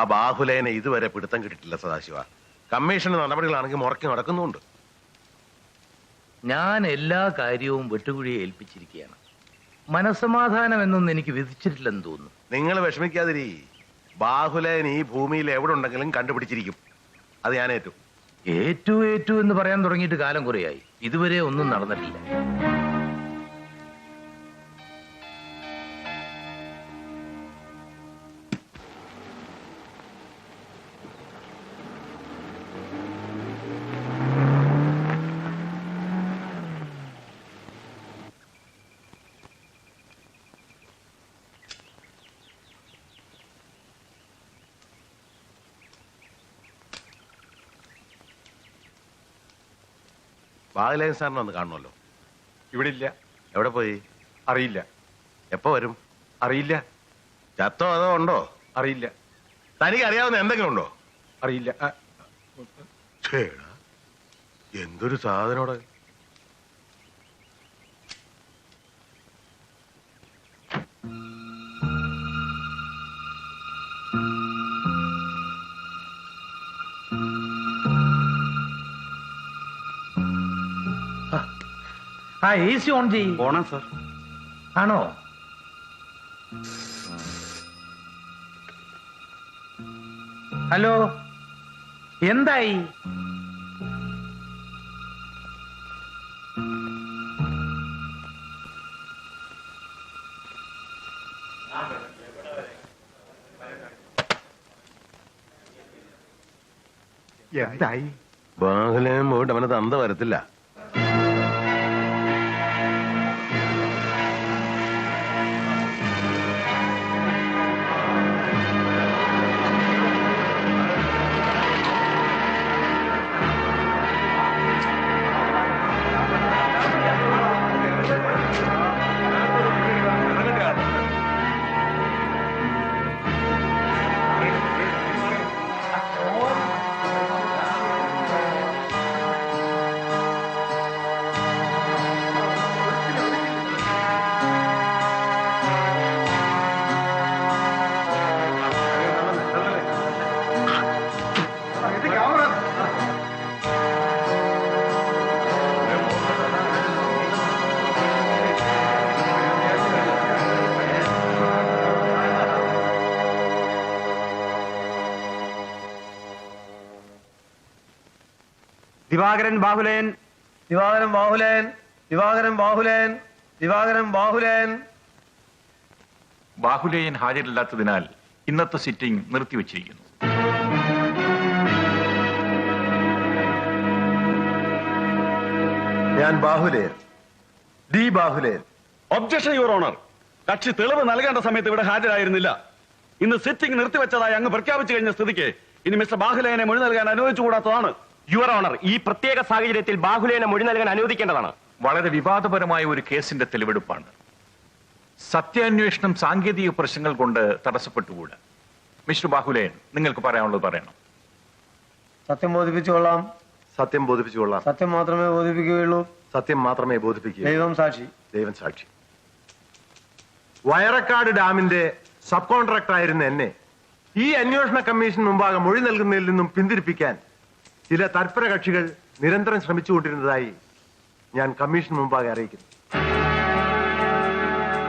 ആ ബാഹുലേനെ ഇതുവരെ പിടുത്തം കിട്ടിയിട്ടില്ല സദാശിവ. കമ്മീഷൻ നടപടികളാണെങ്കിൽ മുറക്കി നടക്കുന്നുണ്ട്. ഞാൻ എല്ലാ കാര്യവും വെട്ടുകുഴിയെ ഏൽപ്പിച്ചിരിക്കുകയാണ്. മനസമാധാനം എന്നൊന്നും എനിക്ക് വിധിച്ചിട്ടില്ലെന്ന് തോന്നുന്നു. നിങ്ങൾ വിഷമിക്കാതിരി. ബാഹുലേൻ ഈ ഭൂമിയിൽ എവിടെ ഉണ്ടെങ്കിലും കണ്ടുപിടിച്ചിരിക്കും. അത് ഞാൻ ഏറ്റു. ഏറ്റു ഏറ്റു എന്ന് പറയാൻ തുടങ്ങിയിട്ട് കാലം കുറയായി. ഇതുവരെ ഒന്നും നടന്നിട്ടില്ല. ബാഹുലേൻ സാറിനെ ഒന്ന് കാണുമല്ലോ. ഇവിടെ ഇല്ല എവിടെ പോയി? അറിയില്ല. എപ്പോ വരും? അറിയില്ല. ചത്തോ അതോ ഉണ്ടോ? അറിയില്ല. തനിക്ക് അറിയാവുന്ന എന്തെങ്കിലും ഉണ്ടോ? അറിയില്ല. ആ, ഛേടാ, എന്തൊരു സാധനോടെ ആ എ സി ഓൺ ചെയ്യ്. പോണം സാർ ആണോ? ഹലോ? എന്തായി? എന്തായി വാഹനം പോയിട്ട് അവനത് തന്ത വരത്തില്ല. ദിവാകരൻ ബാഹുലയൻ ദിവാകരൻ ബാഹുലേൻ ദിവാകരൻ ബാഹുലേൻ ദിവാകരൻ ബാഹുലേൻ. ബാഹുലേയൻ ഹാജരില്ലാത്തതിനാൽ ഇന്നത്തെ സിറ്റിംഗ് നിർത്തിവച്ചിരിക്കുന്നു. ഞാൻ Bahulean. D Bahulean. Objection your honour കക്ഷി തെളിവ് നൽകേണ്ട സമയത്ത് ഇവിടെ ഹാജരായിരുന്നില്ല. ഇന്ന് സിറ്റിംഗ് നിർത്തിവെച്ചതായി അങ്ങ് പ്രഖ്യാപിച്ചു കഴിഞ്ഞ സ്ഥിതിക്ക് ഇനി മിസ്റ്റർ ബാഹുലേനെ മൊഴി നൽകാൻ അനുവദിച്ചുകൂടാത്തതാണ്. യുവർ ഓണർ ഈ പ്രത്യേക സാഹചര്യത്തിൽ ബാഹുലേനെ മൊഴി നൽകാൻ അനുവദിക്കേണ്ടതാണ്. വളരെ വിവാദപരമായ ഒരു കേസിന്റെ തെളിവെടുപ്പാണ്. സത്യാന്വേഷണം സാങ്കേതിക പ്രശ്നങ്ങൾ കൊണ്ട് തടസ്സപ്പെട്ടുകൂടാ. മിസ്റ്റർ ബാഹുലേൻ നിങ്ങൾക്ക് പറയാനുള്ളത് പറയണം. സത്യം ബോധിപ്പിച്ചു കൊള്ളാം. സത്യം ബോധിപ്പിച്ചുകൊള്ളാം സത്യം മാത്രമേ ബോധിപ്പിക്കുകയുള്ളൂ. സത്യം മാത്രമേ ബോധിപ്പിക്കൂ ദൈവം സാക്ഷി. ദൈവം സാക്ഷി. വയറക്കാട് ഡാമിന്റെ സബ് കോൺട്രാക്ടർ ആയിരുന്ന എന്നെ ഈ അന്വേഷണ കമ്മീഷൻ മുമ്പാകെ മൊഴി നൽകുന്നതിൽ നിന്നും പിന്തിരിപ്പിക്കാൻ ചില തൽപര കക്ഷികൾ നിരന്തരം ശ്രമിച്ചുകൊണ്ടിരുന്നതായി ഞാൻ കമ്മീഷൻ മുമ്പാകെ അറിയിക്കുന്നു.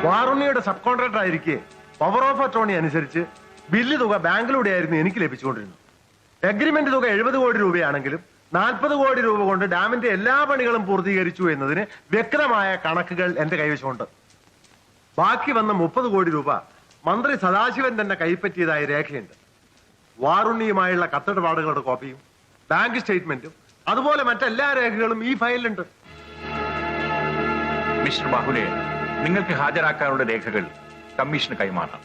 വാറുണ്ണിയുടെ സബ് കോൺട്രാക്ടർ ആയിരിക്കെ പവർ ഓഫ് അറ്റോണി അനുസരിച്ച് ബില്ല് തുക ബാങ്കിലൂടെയായിരുന്നു എനിക്ക് ലഭിച്ചുകൊണ്ടിരുന്നത്. എഗ്രിമെന്റ് തുക എഴുപത് കോടി രൂപയാണെങ്കിലും നാൽപ്പത് കോടി രൂപ കൊണ്ട് ഡാമിന്റെ എല്ലാ പണികളും പൂർത്തീകരിച്ചു എന്നതിന് വ്യക്തമായ കണക്കുകൾ എന്റെ കൈവശമുണ്ട്. ബാക്കി വന്ന മുപ്പത് കോടി രൂപ മന്ത്രി സദാശിവൻ തന്നെ കൈപ്പറ്റിയതായി രേഖയുണ്ട്. വാറുണ്ണിയുമായുള്ള കത്തിടപാടുകളുടെ കോപ്പിയും ബാങ്ക് സ്റ്റേറ്റ്മെന്റും അതുപോലെ മറ്റെല്ലാ രേഖകളും ഈ ഫയലിലുണ്ട്. മിസ്റ്റർ ബാഹുലേ നിങ്ങൾക്ക് ഹാജരാക്കാനുള്ള രേഖകൾ കമ്മീഷന് കൈമാറാം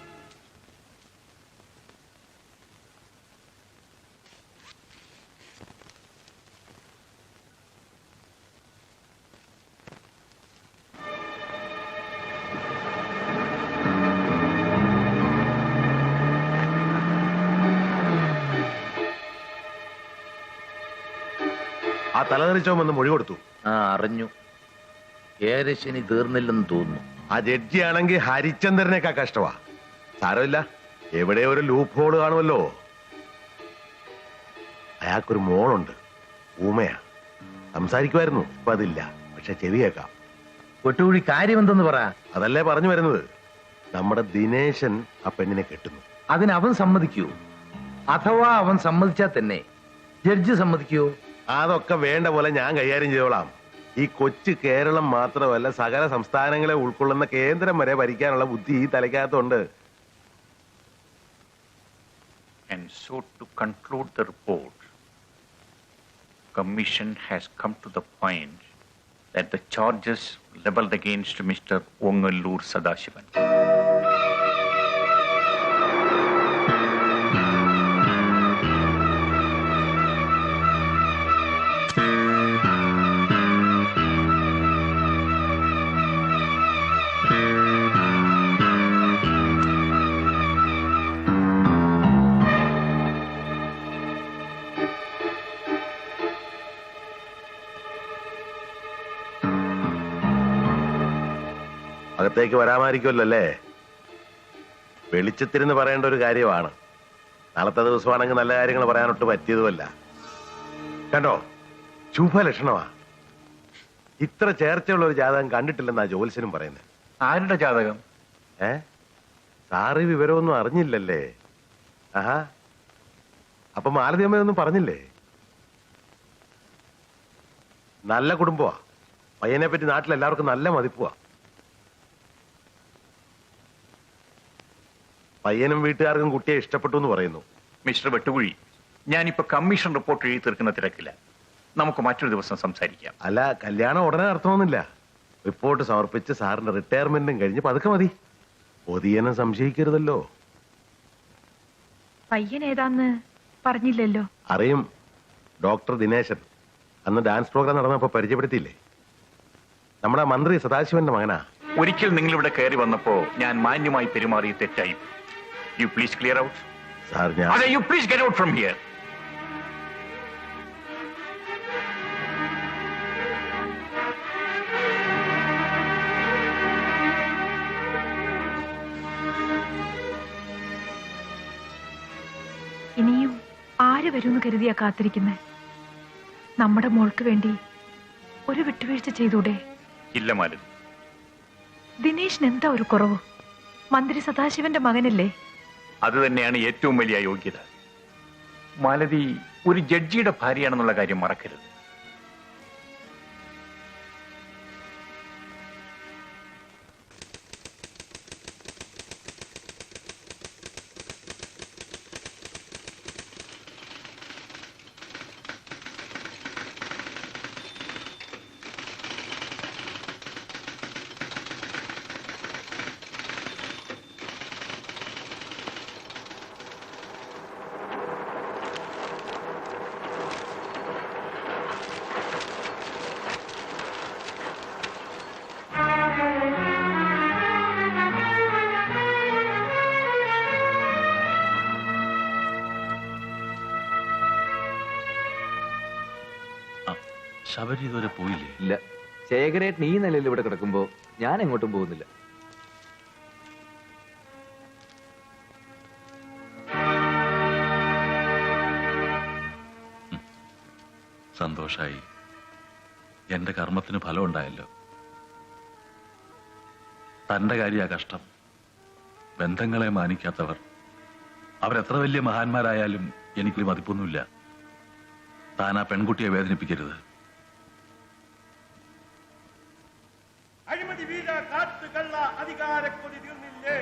ആ തലതെറിച്ചോമെന്ന് മൊഴി കൊടുത്തു. ആ അറിഞ്ഞു. ഏരശനി തീർന്നില്ലെന്ന് തോന്നുന്നു. ആ ജഡ്ജിയാണെങ്കിൽ ഹരിചന്ദ്രനേക്കാ കഷ്ടമാ സാരമില്ല. എവിടെ ഒരു ലൂപ്പ് ഹോൾ കാണുമല്ലോ. അയാൾക്കൊരു മോളുണ്ട്. ഊമയാ. സംസാരിക്കുമായിരുന്നു. ഇപ്പൊ അതില്ല. പക്ഷെ ചെവി കേൾക്കാം. കാര്യം കാര്യമെന്തെന്ന് പറ. അതല്ലേ പറഞ്ഞു വരുന്നത്? നമ്മുടെ ദിനേശൻ ആ പെണ്ണിനെ കെട്ടുന്നു. അതിന് അവൻ സമ്മതിക്കൂ. അഥവാ അവൻ സമ്മതിച്ചാൽ തന്നെ. ജഡ്ജി സമ്മതിക്കുവോ അതൊക്കെ വേണ്ട പോലെ ഞാൻ കൈകാര്യം ചെയ്തോളാം ഈ കൊച്ചു കേരളം മാത്രമല്ല സകല സംസ്ഥാനങ്ങളെ ഉൾക്കൊള്ളുന്ന കേന്ദ്രം വരെ ഭരിക്കാനുള്ള ബുദ്ധി ഈ തലയ്ക്കകത്തുണ്ട് Commission has come to the point that the charges leveled against Mr. Ongallur Sadashivan. അകത്തേക്ക് വരാമായിരിക്കുമല്ലോ അല്ലേ? വെളിച്ചത്തിരുന്ന് പറയേണ്ട ഒരു കാര്യമാണ്. നാളത്തെ ദിവസമാണെങ്കിൽ നല്ല കാര്യങ്ങൾ പറയാനൊട്ട് പറ്റിയതുമല്ല. കണ്ടോ? ശുഭലക്ഷണമാ. ഇത്ര ചേർച്ചയുള്ള ഒരു ജാതകം കണ്ടിട്ടില്ലെന്നാ ജോത്സ്യനും പറയുന്നത് ആരുടെ ജാതകം? ഏ? സാറ് വിവരമൊന്നും അറിഞ്ഞില്ലല്ലേ? ആഹാ. അപ്പൊ മാലതിയമ്മയൊന്നും പറഞ്ഞില്ലേ? നല്ല കുടുംബമാ. പയ്യനെ പറ്റി നാട്ടിൽ എല്ലാവർക്കും നല്ല മതിപ്പുവാ. പയ്യനും വീട്ടുകാർക്കും കുട്ടിയെ ഇഷ്ടപ്പെട്ടു എന്ന് പറയുന്നു. മിസ്റ്റർ വെട്ടുകുഴി ഞാനിപ്പോ കമ്മീഷൻ റിപ്പോർട്ട് എഴുതി തീർക്കുന്ന തിരക്കില്ല നമുക്ക് മറ്റൊരു ദിവസം സംസാരിക്കാം. അല്ല കല്യാണം ഉടനെ നടത്തണമെന്നില്ല. റിപ്പോർട്ട് സമർപ്പിച്ച് സാറിന്റെ റിട്ടയർമെന്റും കഴിഞ്ഞ് പതുക്കെ മതി. പൊതിയനെ സംശയിക്കരുതല്ലോ. പയ്യൻ ഏതാന്ന് പറഞ്ഞില്ലല്ലോ. അറിയും. ഡോക്ടർ ദിനേശൻ അന്ന് ഡാൻസ് പ്രോഗ്രാം നടന്നപ്പോ പരിചയപ്പെടുത്തിയില്ലേ? നമ്മുടെ മന്ത്രി സദാശിവന്റെ മകനാ. ഒരിക്കൽ നിങ്ങൾ ഇവിടെ കയറി വന്നപ്പോ ഞാൻ മാന്യമായി പെരുമാറി തെറ്റായി. You please clear out. Sir ഞാൻ അതെ you please get out from here ഇനിയും ആര് വരുമെന്ന് കരുതിയാ കാത്തിരിക്കുന്നത് നമ്മുടെ മോൾക്ക് വേണ്ടി ഒരു വിട്ടുവീഴ്ച ചെയ്തൂടെ? ഇല്ല മാലതി. ദിനേശിന് എന്താ ഒരു കുറവ്? മന്ത്രി സദാശിവന്റെ മകനല്ലേ? അത് തന്നെയാണ് ഏറ്റവും വലിയ യോഗ്യത. മാലതി ഒരു ജഡ്ജിയുടെ ഭാര്യയാണെന്നുള്ള കാര്യം മറക്കരുത്. ശബരി ഇതുവരെ പോയില്ലേ? ഇല്ല. ശേഖരേട്ടൻ ഈ നിലയിൽ ഇവിടെ കിടക്കുമ്പോ ഞാൻ എങ്ങോട്ടും പോകുന്നില്ല. സന്തോഷായി. എന്റെ കർമ്മത്തിന് ഫലം ഉണ്ടായല്ലോ. തന്റെ കാര്യ കഷ്ടം. ബന്ധങ്ങളെ മാനിക്കാത്തവർ. അവരെത്ര വലിയ മഹാന്മാരായാലും എനിക്കൊരു മതിപ്പൊന്നുമില്ല. താൻ ആ പെൺകുട്ടിയെ വേദനിപ്പിക്കരുത്. അഴിമതി വീര കാട്ടുകള്ള അധികാരക്കൊടി തീർന്നില്ലേ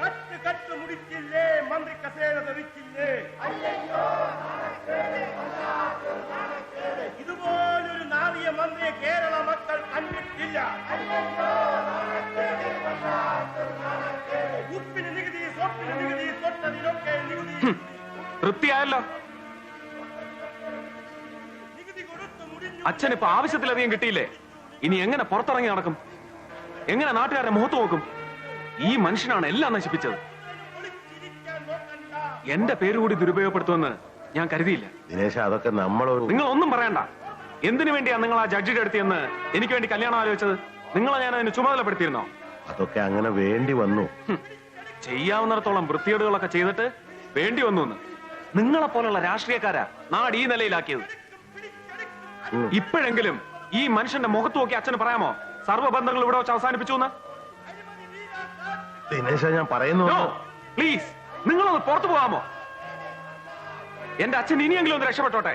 കട്ട് കട്ട് മുടിച്ചില്ലേ? മന്ത്രി കസേര തെറിച്ചില്ലേ? ഇതുപോലൊരു നാറിയ മന്ത്രിയെ കേരള മക്കൾ കണ്ടിട്ടില്ല. ഉപ്പിന് നികുതി സോപ്പിന് നികുതി തൊട്ടതിനൊക്കെ നികുതി. തൃപ്തിയായല്ലോ കൊടുത്തു ഇപ്പൊ ആവശ്യത്തിലധികം കിട്ടിയില്ലേ? ഇനി എങ്ങനെ പുറത്തിറങ്ങി നടക്കും? എങ്ങനെ നാട്ടുകാരെ മുഖത്ത് നോക്കും? ഈ മനുഷ്യനാണ് എല്ലാം നശിപ്പിച്ചത്. എന്റെ പേര് കൂടി ദുരുപയോഗപ്പെടുത്തുമെന്ന് ഞാൻ കരുതിയില്ല. ദിനേശ അതൊക്കെ നമ്മൾ നിങ്ങൾ ഒന്നും പറയണ്ട. എന്തിനു വേണ്ടിയാ നിങ്ങൾ ആ ജഡ്ജിയുടെ അടുത്തെന്ന് എനിക്ക് വേണ്ടി കല്യാണം ആലോചിച്ചത്? നിങ്ങളെ ഞാൻ അതിന് ചുമതലപ്പെടുത്തിയിരുന്നോ? അതൊക്കെ അങ്ങനെ വേണ്ടി വന്നു. ചെയ്യാവുന്നിടത്തോളം വൃത്തികേടുകളൊക്കെ ചെയ്തിട്ട് വേണ്ടി വന്നു നിങ്ങളെ പോലുള്ള രാഷ്ട്രീയക്കാരാ നാട് ഈ നിലയിലാക്കിയത്. ഇപ്പോഴെങ്കിലും ഈ മനുഷ്യന്റെ മുഖത്ത് നോക്കി അച്ഛന് പറയാമോ? സർവബന്ധങ്ങൾ ഇവിടെ വെച്ച് അവസാനിപ്പിച്ചു എന്ന് ദിനേശ ഞാൻ പറയുന്നു. പ്ലീസ് നിങ്ങളൊന്ന് പുറത്തു പോകാമോ? എന്റെ അച്ഛൻ ഇനിയെങ്കിലും ഒന്ന് രക്ഷപ്പെട്ടോട്ടെ?